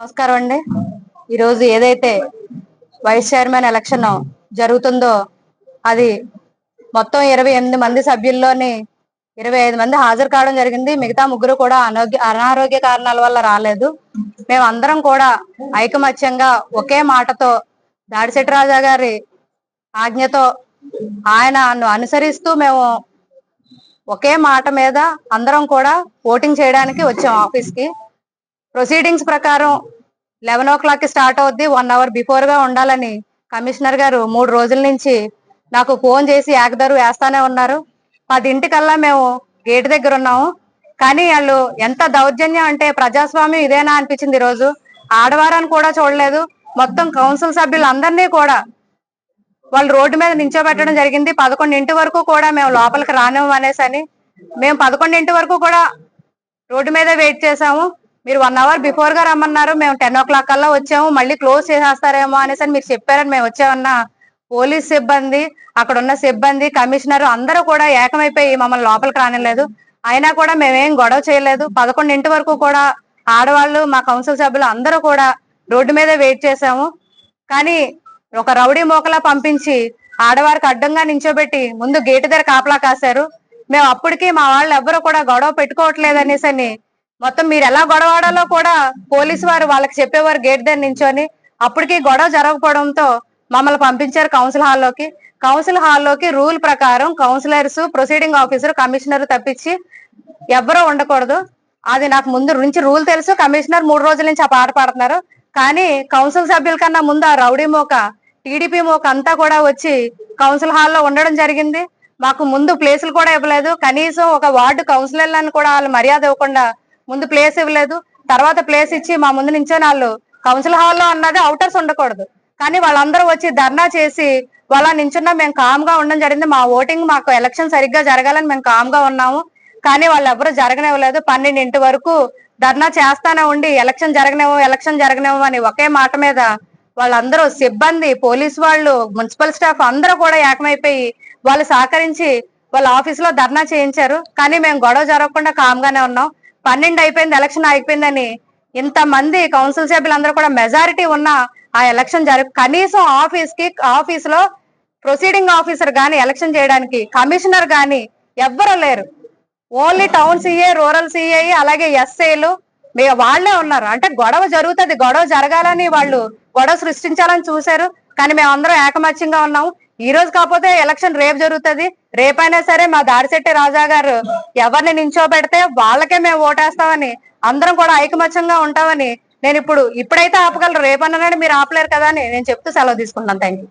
నమస్కారం అండి. ఈరోజు ఏదైతే వైస్ చైర్మన్ ఎలక్షన్ జరుగుతుందో అది మొత్తం ఇరవై ఎనిమిది మంది సభ్యుల్లోని ఇరవై ఐదు మంది హాజరు కావడం జరిగింది. మిగతా ముగ్గురు కూడా అనారోగ్య అనారోగ్య కారణాల వల్ల రాలేదు. మేము అందరం కూడా ఐకమత్యంగా ఒకే మాటతో దాడిశెట్టి రాజా గారి ఆజ్ఞతో ఆయనను అనుసరిస్తూ మేము ఒకే మాట మీద అందరం కూడా ఓటింగ్ చేయడానికి వచ్చాం ఆఫీస్కి. ప్రొసీడింగ్స్ ప్రకారం లెవెన్ ఓ క్లాక్కి స్టార్ట్ అవుద్ది. వన్ అవర్ బిఫోర్గా ఉండాలని కమిషనర్ గారు మూడు రోజుల నుంచి నాకు ఫోన్ చేసి యాగదారు వేస్తానే ఉన్నారు. పదింటికల్లా మేము గేట్ దగ్గర ఉన్నాము. కానీ వాళ్ళు ఎంత దౌర్జన్యం అంటే ప్రజాస్వామ్యం ఇదేనా అనిపించింది ఈ రోజు ఆడవారని కూడా చూడలేదు. మొత్తం కౌన్సిల్ సభ్యులు అందరినీ కూడా వాళ్ళు రోడ్డు మీద నించోబెట్టడం జరిగింది. పదకొండింటి వరకు కూడా మేము లోపలికి రానివ్వం అని మేము పదకొండింటి వరకు కూడా రోడ్డు మీద వెయిట్ చేసాము మీరు వన్ అవర్ బిఫోర్గా రమ్మన్నారు మేము టెన్ ఓ క్లాక్ కల్లా వచ్చాము మళ్ళీ క్లోజ్ చేసేస్తారేమో అనేసి అని మీరు చెప్పారని మేము వచ్చామన్న పోలీస్ సిబ్బంది అక్కడ ఉన్న సిబ్బంది కమిషనర్ అందరూ కూడా ఏకమైపోయి మమ్మల్ని లోపలికి రానిలేదు. అయినా కూడా మేమేం గొడవ చేయలేదు. పదకొండింటి వరకు కూడా ఆడవాళ్ళు మా కౌన్సిల్ సభ్యులు అందరూ కూడా రోడ్డు మీద వెయిట్ చేసాము కానీ ఒక రౌడీ మోకలా పంపించి ఆడవారికి అడ్డంగా నించోబెట్టి ముందు గేటు దగ్గర కాపలా కాశారు. మేము అప్పటికి మా వాళ్ళు ఎవ్వరూ కూడా గొడవ పెట్టుకోవట్లేదు అనేసి అని మొత్తం మీరు ఎలా గొడవడాలో కూడా పోలీసు వారు వాళ్ళకి చెప్పేవారు గేట్ దగ్గర నించొని. అప్పటికి గొడవ జరగకపోవడంతో మమ్మల్ని పంపించారు కౌన్సిల్ హాల్లోకి. కౌన్సిల్ హాల్లోకి రూల్ ప్రకారం కౌన్సిలర్స్ ప్రొసీడింగ్ ఆఫీసర్ కమిషనర్ తప్పించి ఎవ్వరూ ఉండకూడదు. అది నాకు ముందు నుంచి రూల్ తెలుసు. కమిషనర్ మూడు రోజుల నుంచి ఆ పాట పాడుతున్నారు. కానీ కౌన్సిల్ సభ్యుల కన్నా ముందు ఆ రౌడీ మోక టీడీపీ మోక అంతా కూడా వచ్చి కౌన్సిల్ హాల్లో ఉండడం జరిగింది. మాకు ముందు ప్లేసులు కూడా ఇవ్వలేదు. కనీసం ఒక వార్డు కౌన్సిలర్లను కూడా వాళ్ళు మర్యాద ఇవ్వకుండా ముందు ప్లేస్ ఇవ్వలేదు. తర్వాత ప్లేస్ ఇచ్చి మా ముందు నుంచొని వాళ్ళు కౌన్సిల్ హాల్లో అన్నది అవుటర్స్ ఉండకూడదు. కానీ వాళ్ళందరూ వచ్చి ధర్నా చేసి వాళ్ళ నించున్నా మేము కామ్గా ఉండడం జరిగింది. మా ఓటింగ్ మాకు ఎలక్షన్ సరిగ్గా జరగాలని మేము కామ్గా ఉన్నాము. కానీ వాళ్ళు ఎవరు జరగనివ్వలేదు. పన్నెండింటి వరకు ధర్నా చేస్తానే ఉండి ఎలక్షన్ జరగనేమో ఎలక్షన్ జరగనేమో అని ఒకే మాట మీద వాళ్ళందరూ సిబ్బంది పోలీస్ వాళ్ళు మున్సిపల్ స్టాఫ్ అందరూ కూడా ఏకమైపోయి వాళ్ళు సహకరించి వాళ్ళ ఆఫీస్లో ధర్నా చేయించారు. కానీ మేము గొడవ జరగకుండా కామ్ గానే ఉన్నాం. పన్నెండు అయిపోయింది ఎలక్షన్ అయిపోయిందని ఇంత మంది కౌన్సిల్ సభ్యులందరూ కూడా మెజారిటీ ఉన్న ఆ ఎలక్షన్ జరుగు కనీసం ఆఫీస్కి ఆఫీస్లో ప్రొసీడింగ్ ఆఫీసర్ గాని ఎలక్షన్ చేయడానికి కమిషనర్ గాని ఎవ్వరు లేరు. Only town CA rural CA అలాగే ఎస్ఏలు వాళ్ళే వాళ్ళే ఉన్నారు. అంటే గొడవ జరుగుతుంది గొడవ జరగాలని వాళ్ళు గొడవ సృష్టించాలని చూశారు. కానీ మేమందరం ఏకమత్యంగా ఉన్నాము. ఈ రోజు కాకపోతే ఎలక్షన్ రేపు జరుగుతుంది. రేపైనా సరే మా దాడిశెట్టి రాజా గారు ఎవరిని నించోబెడితే వాళ్ళకే మేము ఓటేస్తామని అందరం కూడా ఐకమత్యంగా ఉంటామని నేను ఇప్పుడు ఇప్పుడైతే ఆపగలరు. రేపన్నా మీరు ఆపలేరు కదా అని నేను చెప్తూ సెలవు తీసుకుంటాను థ్యాంక్ యూ